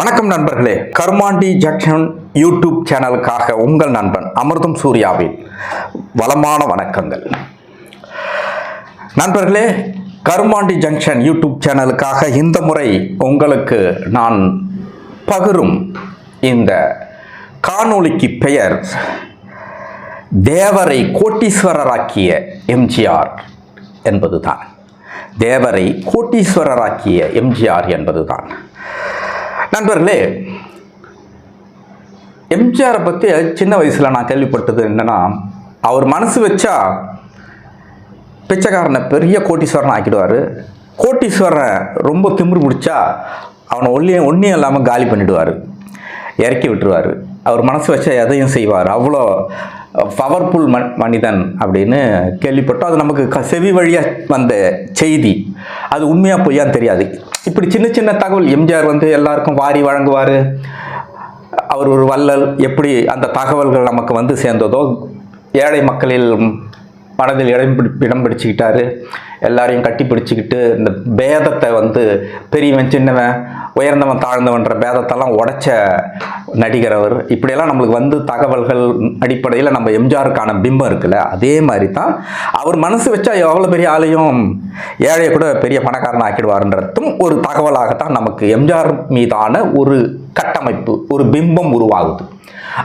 வணக்கம் நண்பர்களே. கர்மாண்டி junction YouTube சேனலுக்காக உங்கள் நண்பன் அமிர்தம் சூர்யாவின் வளமான வணக்கங்கள். நண்பர்களே கருமாண்டி ஜங்ஷன் யூடியூப் சேனலுக்காக இந்த முறை உங்களுக்கு நான் பகிரும் இந்த காணொளிக்கு பெயர் தேவரை கோட்டீஸ்வரராக்கிய எம்ஜிஆர் என்பதுதான். தேவரை கோட்டீஸ்வரராக்கிய எம்ஜிஆர் என்பதுதான். நண்பர்களே எம்ஜிஆரை பற்றி சின்ன வயசில் நான் கேள்விப்பட்டது என்னன்னா அவர் மனசு வச்சா பிச்சைக்காரனை பெரிய கோட்டீஸ்வரன் ஆக்கிடுவார். கோட்டீஸ்வரனை ரொம்ப திமிரு பிடிச்சா அவனை ஒல்லியும் ஒன்றியும் இல்லாமல் காலி பண்ணிவிடுவார் இறக்கி விட்டுருவார். அவர் மனசு வச்சா எதையும் செய்வார். அவ்வளோ பவர்ஃபுல் மன் மனிதன் அப்படின்னு கேள்விப்பட்டோம். அது நமக்கு க செவி வழியாக வந்த செய்தி. அது உண்மையாக பொய்யான்னு தெரியாது. இப்படி சின்ன சின்ன தகவல் எம்ஜிஆர் வந்து எல்லாருக்கும் வாரி வழங்குவார். அவர் ஒரு வள்ளல். எப்படி அந்த தகவல்கள் நமக்கு வந்து சேர்ந்ததோ ஏழை மக்களில் மனதில் இடம் பிடி இடம் பிடிச்சிக்கிட்டாரு. எல்லாரையும் கட்டி பிடிச்சிக்கிட்டு இந்த பேதத்தை வந்து பெரியவன் சின்னவன் உயர்ந்தவன் தாழ்ந்தவன்ற பேதத்தெல்லாம் உடைச்ச நடிகர் அவர் இப்படியெல்லாம் நம்மளுக்கு வந்து தகவல்கள் அடிப்படையில் நம்ம எம்ஜிஆருக்கான பிம்பம் இருக்குல்ல அதே மாதிரி தான் அவர் மனசு வச்சா எவ்வளோ பெரிய ஆளையும் ஏழையை கூட பெரிய பணக்காரன் ஆக்கிடுவார்ன்றதும் ஒரு தகவலாகத்தான் நமக்கு எம்ஜிஆர் மீதான ஒரு கட்டமைப்பு ஒரு பிம்பம் உருவாகுது.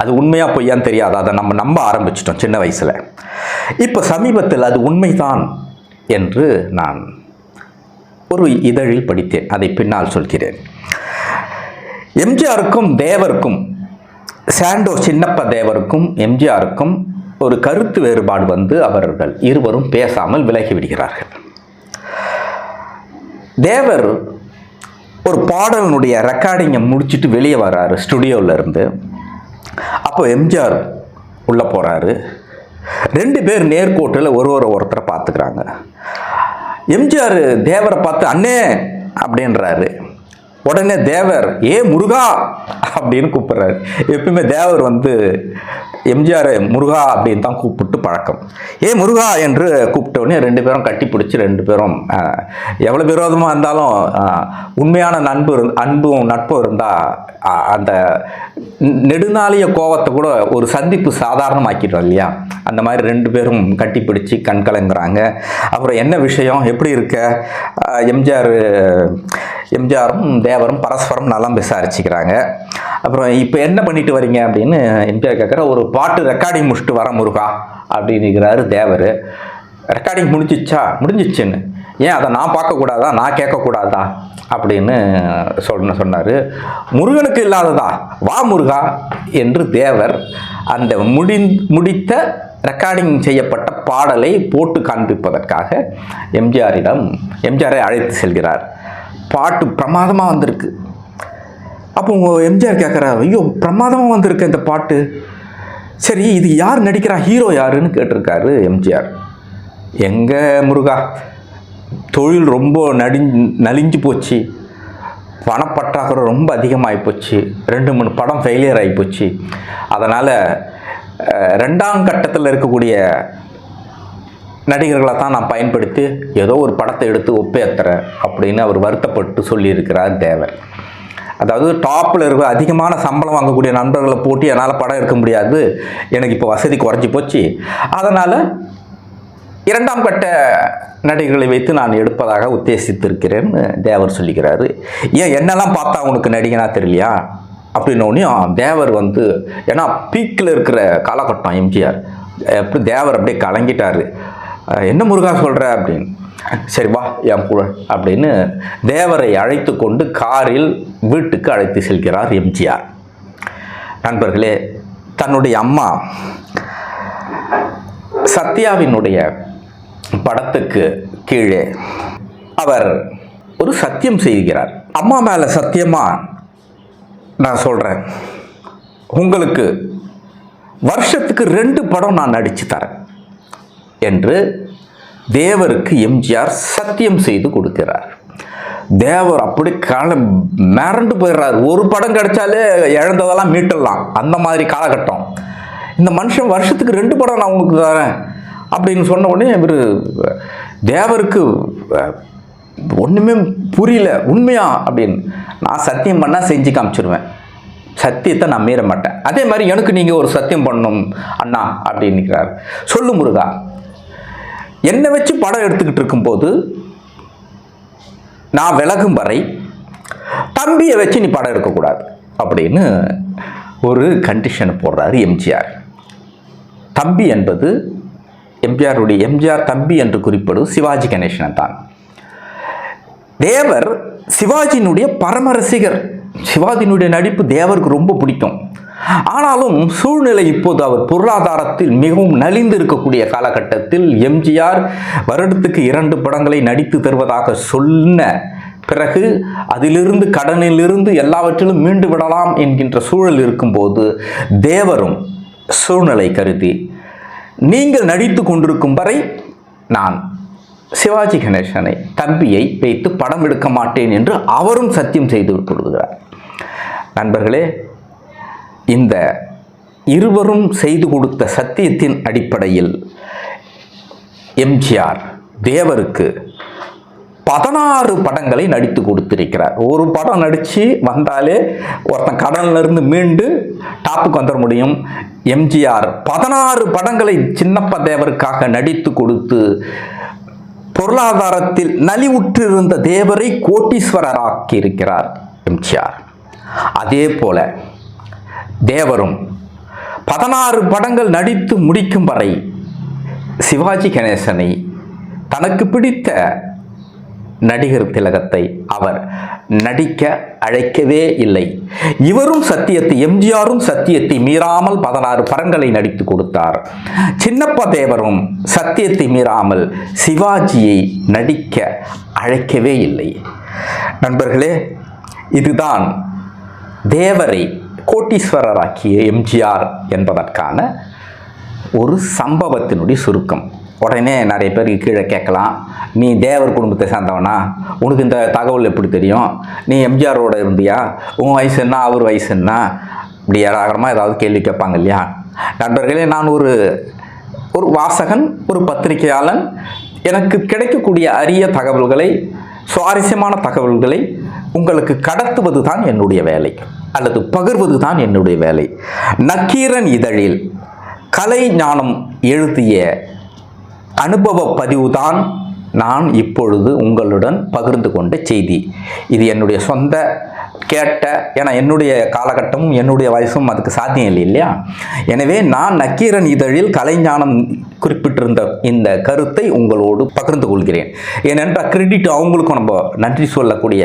அது உண்மையாக பொய்யான்னு தெரியாது. அதை நம்ம நம்ப ஆரம்பிச்சிட்டோம் சின்ன வயசில். இப்போ சமீபத்தில் அது உண்மைதான் என்று நான் ஒரு இதழில் படித்தேன். அதை பின்னால் சொல்கிறேன். எம்ஜிஆருக்கும் தேவருக்கும் சாண்டோ சின்னப்ப தேவருக்கும் எம்ஜிஆருக்கும் ஒரு கருத்து வேறுபாடு வந்து அவர்கள் இருவரும் பேசாமல் விலகிவிடுகிறார்கள் தேவர் ஒரு பாடலினுடைய ரெக்கார்டிங்கை முடிச்சுட்டு வெளியே வராரு ஸ்டுடியோவிலேருந்து அப்போ எம்ஜிஆர் உள்ளே போகிறாரு ரெண்டு பேர் நேர்கோட்டில் ஒரு ஒரு ஒருத்தரை பார்த்துக்கிறாங்க. எம்ஜிஆர் தேவரை பார்த்து அண்ணே அப்படின்றாரு. உடனே தேவர் ஏ முருகா? அப்படின்னு கூப்பிட்றாரு. எப்பயுமே தேவர் வந்து எம்ஜிஆர் முருகா அப்படின்னு தான் கூப்பிட்டு பழக்கம். ஏ முருகா என்று கூப்பிட்ட உடனே ரெண்டு பேரும் கட்டி பிடிச்சி ரெண்டு பேரும் எவ்வளோ விரோதமாக இருந்தாலும் உண்மையான நண்பு அன்பும் நட்பும் இருந்தால் அந்த நெடுநாளிய கோவத்தை கூட ஒரு சந்திப்பு சாதாரணமாக்கிடுறோம் இல்லையா? அந்த மாதிரி ரெண்டு பேரும் கட்டி பிடிச்சி கண்கலங்குறாங்க. அப்புறம் என்ன விஷயம்? எப்படி இருக்க? எம்ஜிஆர் எம்ஜிஆரும் தேவரும் பரஸ்பரம் நலம் விசாரிச்சுக்கிறாங்க. அப்புறம் இப்போ என்ன பண்ணிட்டு வரீங்க அப்படின்னு எம்ஜிஆர் கேட்குற ஒரு பாட்டு ரெக்கார்டிங் முடிச்சுட்டு வர முருகா அப்படின்னுக்கிறாரு தேவர். ரெக்கார்டிங் முடிஞ்சிச்சா? முடிஞ்சிச்சுன்னு. ஏன் அதை நான் பார்க்கக்கூடாதா? நான் கேட்கக்கூடாதா? அப்படின்னு சொன்ன சொன்னார். முருகனுக்கு இல்லாததா? வா முருகா என்று தேவர் அந்த முடி முடித்த ரெக்கார்டிங் செய்யப்பட்ட பாடலை போட்டு காண்பிப்பதற்காக எம்ஜிஆரிடம் எம்ஜிஆரை அழைத்து செல்கிறார். பாட்டு பிரமாதமாக வந்திருக்கு. அப்போ உங்கள் எம்ஜிஆர் கேட்குறாரு ஐயோ பிரமாதமாக வந்திருக்கு இந்த பாட்டு. சரி இது யார் நடிக்கிறா ஹீரோ யாருன்னு கேட்டிருக்காரு எம்ஜிஆர். எங்கள் முருகா தொழில் ரொம்ப நடி நலிஞ்சு போச்சு. பணப்பற்றாக்குறை ரொம்ப அதிகமாகி போச்சு. ரெண்டு மூணு படம் ஃபெயிலியர் ஆகி போச்சு. அதனால் ரெண்டாம் கட்டத்தில் இருக்கக்கூடிய நடிகர்களை தான் நான் பயன்படுத்தி ஏதோ ஒரு படத்தை எடுத்து ஒப்பேத்துறேன் அப்படின்னு அவர் வருத்தப்பட்டு சொல்லியிருக்கிறார் தேவர். அதாவது டாப்பில் இருக்க அதிகமான சம்பளம் வாங்கக்கூடிய நண்பர்களை போட்டு என்னால் படம் எடுக்க முடியாது. எனக்கு இப்போ வசதி குறைஞ்சி போச்சு. அதனால் இரண்டாம் கட்ட நடிகர்களை வைத்து நான் எடுப்பதாக உத்தேசித்திருக்கிறேன்னு தேவர் சொல்லிக்கிறாரு. ஏன் என்னெல்லாம் பார்த்தா உனக்கு நடிகனா தெரியலையா? அப்படின்னோடனையும் தேவர் வந்து ஏன்னா பீக்கில் இருக்கிற காலகட்டம் எம்ஜிஆர். எப்படி தேவர் அப்படியே கலங்கிட்டார். என்ன முருகா சொல்கிற அப்படின்னு? சரி வா என் கூட அப்படின்னு தேவரை அழைத்து கொண்டு காரில் வீட்டுக்கு அழைத்து செல்கிறார் எம்ஜிஆர். நண்பர்களே தன்னுடைய அம்மா சத்யாவினுடைய படத்துக்கு கீழே அவர் ஒரு சத்தியம் செய்கிறார். அம்மா மேலே சத்தியமாக நான் சொல்கிறேன் உங்களுக்கு வருஷத்துக்கு ரெண்டு படம் நான் நடித்து தரேன். என்று தேவருக்கு எம்ஜிஆர் சத்தியம் செய்து கொடுக்கிறார். தேவர் அப்படி கால மிரண்டு போயிடுறார். ஒரு படம் கிடைச்சாலே இழந்ததெல்லாம் மீட்டலாம் அந்த மாதிரி காலகட்டம். இந்த மனுஷன் வருஷத்துக்கு ரெண்டு படம் நான் உங்களுக்கு தரேன் அப்படின்னு சொன்ன உடனே இவர் தேவருக்கு ஒன்றுமே புரியல. உண்மையா அப்படின்னு. நான் சத்தியம் பண்ணால் செஞ்சு காமிச்சிருவேன். சத்தியத்தை நான் மீற மாட்டேன். அதே மாதிரி எனக்கு நீங்கள் ஒரு சத்தியம் பண்ணணும் அண்ணா அப்படின்னுக்கிறார். சொல்லு முருகா. என்னை வச்சு படம் எடுத்துக்கிட்டு இருக்கும்போது நான் விலகும் வரை தம்பியை வச்சு நீ படம் எடுக்கக்கூடாது அப்படின்னு ஒரு கண்டிஷன் போடுறாரு எம்ஜிஆர். தம்பி என்பது எம்ஜிஆருடைய எம்ஜிஆர் தம்பி என்று குறிப்பிடும் சிவாஜி கணேசன் தான். தேவர் சிவாஜியினுடைய பரம ரசிகர் சிவாஜியினுடைய நடிப்பு தேவருக்கு ரொம்ப பிடிக்கும். ஆனாலும் சூழ்நிலை இப்போது அவர் பொருளாதாரத்தில் மிகவும் நலிந்து இருக்கக்கூடிய காலகட்டத்தில் எம்ஜிஆர் வருடத்துக்கு இரண்டு படங்களை நடித்து தருவதாக சொன்ன பிறகு அதிலிருந்து கடனிலிருந்து எல்லாவற்றிலும் மீண்டு விடலாம் என்கின்ற சூழல் இருக்கும்போது தேவரும் சூழ்நிலை கருதி நீங்கள் நடித்து கொண்டிருக்கும் வரை நான் சிவாஜி கணேசனை தம்பியை வைத்து படம் எடுக்க மாட்டேன் என்று அவரும் சத்தியம் செய்து கொடுக்கிறார் நண்பர்களே இந்த இருவரும் செய்து கொடுத்த சத்தியத்தின் அடிப்படையில் எம்ஜிஆர் தேவருக்கு பதினாறு படங்களை நடித்து கொடுத்திருக்கிறார். ஒரு படம் நடித்து வந்தாலே ஒருத்தன் கடல்லேருந்து மீண்டு டாப்புக்கு வந்துட முடியும். எம்ஜிஆர் பதினாறு படங்களை சின்னப்ப தேவருக்காக நடித்து கொடுத்து பொருளாதாரத்தில் நலிவுற்றிருந்த தேவரை கோட்டீஸ்வரராக்கி இருக்கிறார் எம்ஜிஆர். அதே போல தேவரும் பதினாறு படங்கள் நடித்து முடிக்கும் வரை சிவாஜி கணேசனை தனக்கு பிடித்த நடிகர் திலகத்தை அவர் நடிக்க அழைக்கவே இல்லை. இவரும் சத்தியத்தை எம்ஜிஆரும் சத்தியத்தை மீறாமல் பதினாறு படங்களை நடித்து கொடுத்தார். சின்னப்ப தேவரும் சத்தியத்தை மீறாமல் சிவாஜியை நடிக்க அழைக்கவே இல்லை. நண்பர்களே இதுதான் தேவரை கோட்டீஸ்வரராக்கிய எம்ஜிஆர் என்பதற்கான ஒரு சம்பவத்தினுடைய சுருக்கம். உடனே நிறைய பேருக்கு கீழே கேட்கலாம். நீ தேவர் குடும்பத்தை சேர்ந்தவனா? உனக்கு இந்த தகவல் எப்படி தெரியும்? நீ எம்ஜிஆரோட இருந்தியா? உன் வயசு என்ன? அவர் வயசு என்ன? இப்படி ஏராளமாக ஏதாவது கேள்வி கேட்பாங்க இல்லையா? நண்பர்களே நான் ஒரு ஒரு வாசகன் ஒரு பத்திரிகையாளன். எனக்கு கிடைக்கக்கூடிய அரிய தகவல்களை சுவாரஸ்யமான தகவல்களை உங்களுக்கு கடத்துவது தான் என்னுடைய வேலை அல்லது பகிர்வது தான் என்னுடைய வேலை. நக்கீரன் இதழில் கலை ஞானம் எழுதிய அனுபவ பதிவுதான் நான் இப்பொழுது உங்களுடன் பகிர்ந்து கொண்ட செய்தி. இது என்னுடைய சொந்த கேட்ட ஏன்னா என்னுடைய காலகட்டமும் என்னுடைய வயசும் அதுக்கு சாத்தியம் இல்லை இல்லையா? எனவே நான் நக்கீரன் இதழில் கலைஞானம் குறிப்பிட்டிருந்த இந்த கருத்தை உங்களோடு பகிர்ந்து கொள்கிறேன். ஏனென்றால் கிரெடிட் அவங்களுக்கும் நம்ம நன்றி சொல்லக்கூடிய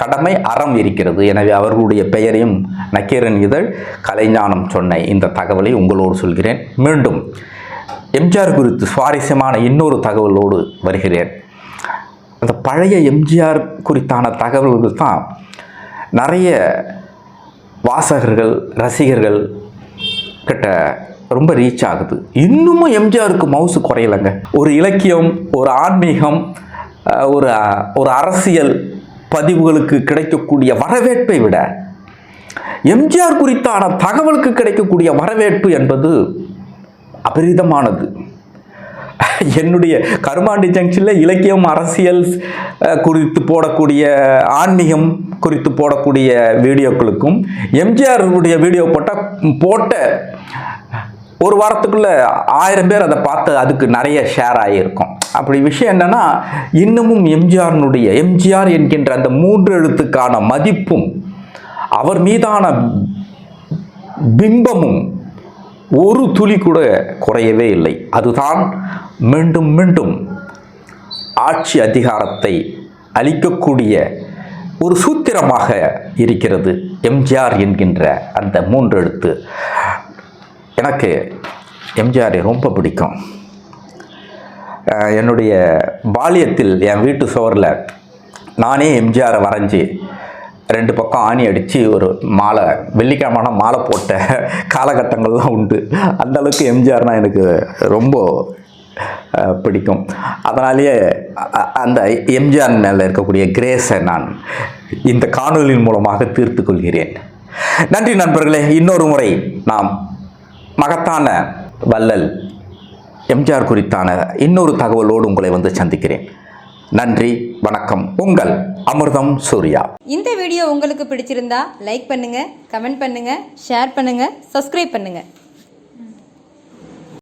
கடமை அறம் இருக்கிறது. எனவே அவர்களுடைய பெயரையும் நக்கீரன் இதழ் கலைஞானம் சொன்ன இந்த தகவலை உங்களோடு சொல்கிறேன். மீண்டும் எம்ஜிஆர் குறித்து சுவாரஸ்யமான இன்னொரு தகவலோடு வருகிறேன். அந்த பழைய எம்ஜிஆர் குறித்தான தகவல்கள் தான் நிறைய வாசகர்கள் ரசிகர்கள் கிட்ட ரொம்ப ரீச் ஆகுது. இன்னமும் எம்ஜிஆருக்கு மவுசு குறையலைங்க. ஒரு இலக்கியம் ஒரு ஆன்மீகம் ஒரு ஒரு அரசியல் பதிவுகளுக்கு கிடைக்கக்கூடிய வரவேற்பை விட எம்ஜிஆர் குறித்தான தகவலுக்கு கிடைக்கக்கூடிய வரவேற்பு என்பது அபரிதமானது. என்னுடைய கருமாண்டி ஜங்ஷனில் இலக்கியம் அரசியல் குறித்து போடக்கூடிய ஆன்மீகம் குறித்து போடக்கூடிய வீடியோக்களுக்கும் எம்ஜிஆருடைய வீடியோ போட்டால் போட்ட ஒரு வாரத்துக்குள்ளே ஆயிரம் பேர் அதை பார்த்து அதுக்கு நிறைய ஷேர் ஆகியிருக்கும். அப்படி விஷயம் என்னன்னா இன்னமும் எம்ஜிஆர்னுடைய எம்ஜிஆர் என்கின்ற அந்த மூன்று எழுத்துக்கான மதிப்பும் அவர் மீதான பிம்பமும் ஒரு துளி கூட குறையவே இல்லை. அதுதான் மீண்டும் மீண்டும் ஆட்சி அதிகாரத்தை அளிக்கக்கூடிய ஒரு சூத்திரமாக இருக்கிறது எம்ஜிஆர் என்கின்ற அந்த மூன்று எழுத்து. எனக்கு எம்ஜிஆரை ரொம்ப பிடிக்கும். என்னுடைய பாலியத்தில் என் வீட்டு சுவரில் நானே எம்ஜிஆரை வரைஞ்சி ரெண்டு பக்கம் ஆணி அடித்து ஒரு மாலை வெள்ளிக்கிழமான மாலை போட்ட காலகட்டங்கள்லாம் உண்டு. அந்தளவுக்கு எம்ஜிஆர்னால் எனக்கு ரொம்ப பிடிக்கும். அதனாலேயே அந்த எம்ஜிஆர் மேலே இருக்கக்கூடிய கிரேஸை நான் இந்த காணொலியின் மூலமாக தீர்த்து கொள்கிறேன். நன்றி நண்பர்களே இன்னொரு முறை நாம் மகத்தான வள்ளல் எம்ஜிஆர் குறித்தான இன்னொரு தகவலோடு உங்களை வந்து சந்திக்கிறேன். நன்றி வணக்கம். உங்கள் அமிர்தம் சூர்யா. இந்த வீடியோ உங்களுக்கு பிடிச்சிருந்தா லைக் பண்ணுங்க கமெண்ட் பண்ணுங்க ஷேர் பண்ணுங்க சப்ஸ்கிரைப் பண்ணுங்க.